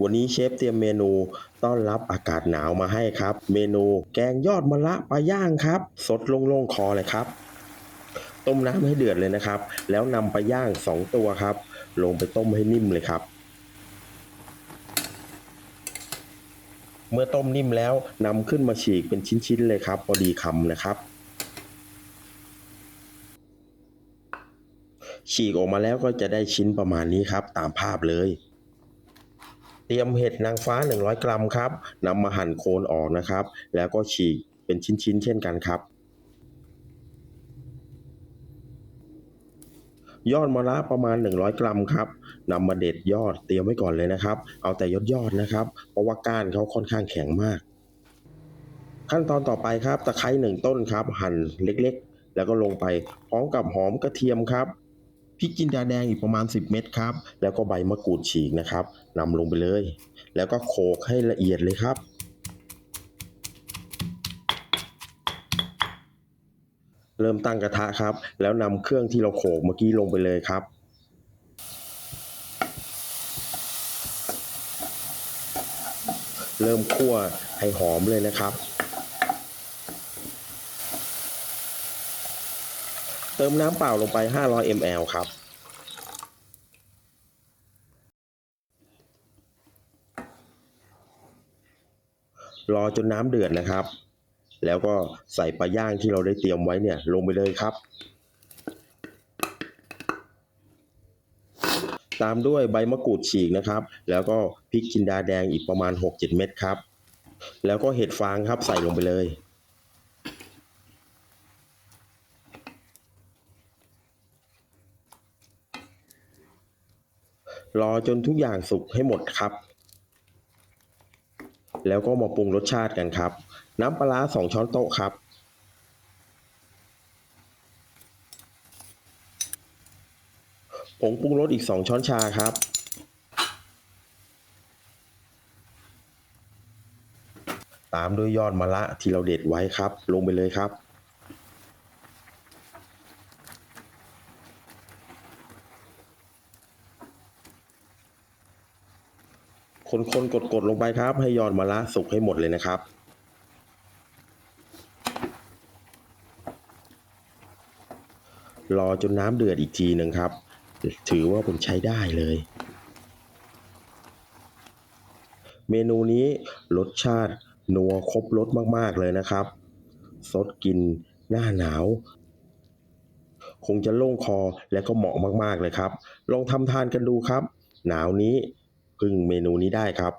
วันนี้เชฟเตรียมเมนูต้อนรับอากาศหนาวมาให้ครับ เมนูแกงยอดมะระปลาย่างครับ สดโล่งๆคอเลยครับ ต้มน้ำให้เดือดเลยนะครับ แล้วนำปลาย่าง 2 ตัวครับ ลงไปต้มให้นิ่มเลยครับ เมื่อต้มนิ่มแล้วนำขึ้นมาฉีกเป็นชิ้นๆเลยครับพอดีคำนะครับฉีกออกมาแล้วก็จะได้ชิ้นประมาณนี้ครับ ตามภาพเลย ตรียมเห็ดนางฟ้า 100 กรัมครับนำมาหั่นโคนออกนะครับ แล้วก็ฉีกเป็นชิ้นๆ เช่นกันครับ ยอดมะระประมาณ 100 กรัมครับนำมาเด็ดยอดเตรียมไว้ก่อนเลยนะครับ เอาแต่ยอดยอดๆนะครับ เพราะว่าก้านเขาค่อนข้างแข็งมาก ขั้นตอนต่อไปครับ ตะไคร้หนึ่งต้นครับ หั่นเล็กๆ แล้วก็ลงไปพร้อมกับหอมกระเทียมครับ พริกจินดาแดงอีกประมาณ 10 เม็ดครับ แล้วก็ใบมะกรูดฉีกนะครับนำลงไปเลย แล้วก็โขลกให้ละเอียดเลยครับ เริ่มตั้งกระทะครับ แล้วนำเครื่องที่เราโขลกเมื่อกี้ลงไปเลยครับเริ่มคั่วให้หอมเลยนะครับ เติมน้ำเปล่าลงไป 500 ml ครับ รอจนน้ำเดือดนะครับ แล้วก็ใส่ปลาย่างที่เราได้เตรียมไว้เนี่ยลงไปเลยครับ ตามด้วยใบมะกรูดฉีกนะครับ แล้วก็พริกจินดาแดงอีกประมาณ 6-7 เม็ดครับ แล้วก็เห็ดฟางครับใส่ลงไปเลยรอจนทุกอย่างสุกให้หมดครับ แล้วก็มาปรุงรสชาติกันครับ น้ำปลาสองช้อนโต๊ะครับ ผงปรุงรสอีก2ช้อนชาครับตามด้วยยอดมะระที่เราเด็ดไว้ครับ ลงไปเลยครับ คนๆกดๆลงไปครับ ให้ยอดมะระสุกให้หมดเลยนะครับรอจนน้ำเดือดอีกทีหนึ่งครับ ถือว่าผมใช้ได้เลย เมนูนี้รสชาตินัวครบรสมาก ๆ เลยนะครับ สดกินหน้าหนาว คงจะโล่งคอและก็เหมาะมาก ๆ เลยครับ ลองทำทานกันดูครับ หนาวนี้ พึ่งเมนูนี้ได้ครับ